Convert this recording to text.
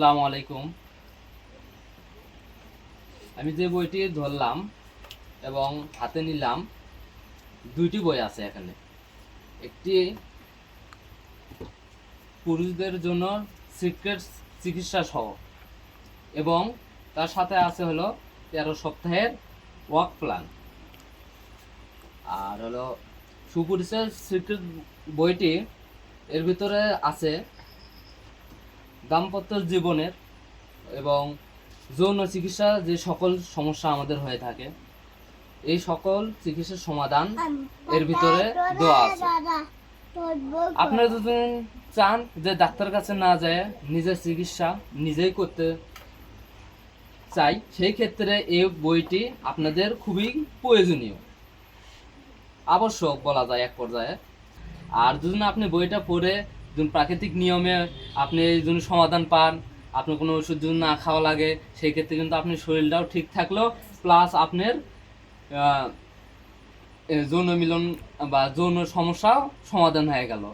আসসালামু আলাইকুম। আমি যে বইটি ধরলাম এবং হাতে নিলাম, দুইটি বই আছে এখানে। একটি পুরুষদের জন্য সিক্রেট চিকিৎসা সহ এবং তার সাথে আছে হলো তেরো সপ্তাহের ওয়ার্ক প্ল্যান। আর হলো সুপুরুষের সিক্রেট বইটি এর ভিতরে আছে দাম্পত্য জীবনের এবং যৌন চিকিৎসা যে সকল সমস্যা আমাদের হয়ে থাকে, এই সকল চিকিৎসার সমাধান এর ভিতরে দেওয়া আছে। আপনারা যদি চান যে ডাক্তার কাছে না যায়, নিজের চিকিৎসা নিজেই করতে চাই, সেই ক্ষেত্রে এই বইটি আপনাদের খুবই প্রয়োজনীয়। আবশ্যক বলা যায় এক পর্যায়ে। আর যদি আপনি বইটা পড়ে যদি প্রাকৃতিক নিয়মে আপনি যখন সমাধান পান, আপনার কোনো ওষুধ যদি না খাওয়া লাগে, সেই ক্ষেত্রে কিন্তু আপনার শরীরটাও ঠিক থাকল প্লাস আপনার যৌন মিলন বা যৌন সমস্যাও সমাধান হয়ে গেল।